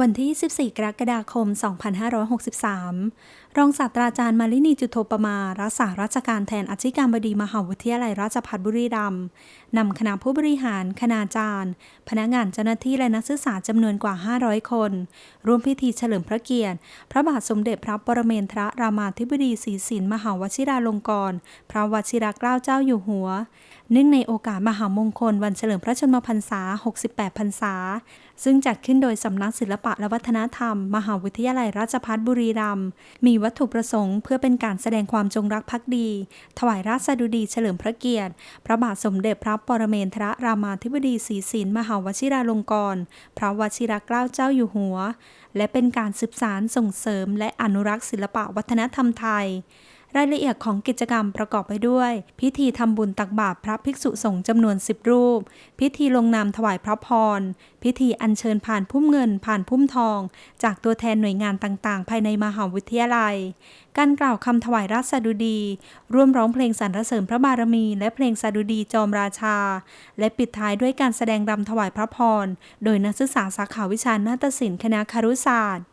วันที่ 24 กรกฎาคม 2563 รองศาสตราจารย์มาลินีจุโทปมา รักษาราชการแทนอธิการบดีมหาวิทยาลัยราชภัฏบุรีรัมย์นำคณะผู้บริหาร คณาจารย์ พนักงานเจ้าหน้าที่และนักศึกษาจำนวนกว่า 500 คน ร่วมพิธีเฉลิมพระเกียรติ พระบาทสมเด็จพระปรเมนทรรามาธิบดีศรีสินมหาวชิราลงกรณ์พระวชิรเกล้าเจ้าอยู่หัว เนื่องในโอกาสมหามงคลวันเฉลิมพระชนมพรรษา 68 พรรษา ซึ่งจัดขึ้นโดยสำนักศิลปะและวัฒนธรรม มหาวิทยาลัยราชภัฏบุรีรัมย์มีวัตถุประสงค์เพื่อเป็นการแสดงความจงรักภักดี ถวายราชสดุดีเฉลิมพระเกียรติ พระบาทสมเด็จพระปรเมนทรรามาธิบดีศรีสินมหาวชิราลงกรณ์พระวชิรเกล้าเจ้าอยู่หัว และเป็นการสืบสารส่งเสริมและอนุรักษ์ศิลปะวัฒนธรรมไทย รายละเอียดของกิจกรรมประกอบไปด้วย พิธีทำบุญตักบาตรพระภิกษุสงฆ์จำนวน 10 รูป พิธีลงนามถวายพระพร พิธีอัญเชิญผ่านพุ่มเงินผ่านพุ่มทอง จากตัวแทนหน่วยงานต่างๆ ภายในมหาวิทยาลัย การกล่าวคำถวายราชสดุดี ร่วมร้องเพลงสรรเสริญพระบารมี และเพลงสดุดีจอมราชา และปิดท้ายด้วยการแสดงรำถวายพระพร โดยนักศึกษาสาขาวิชานาฏศิลป์คณะครุศาสตร์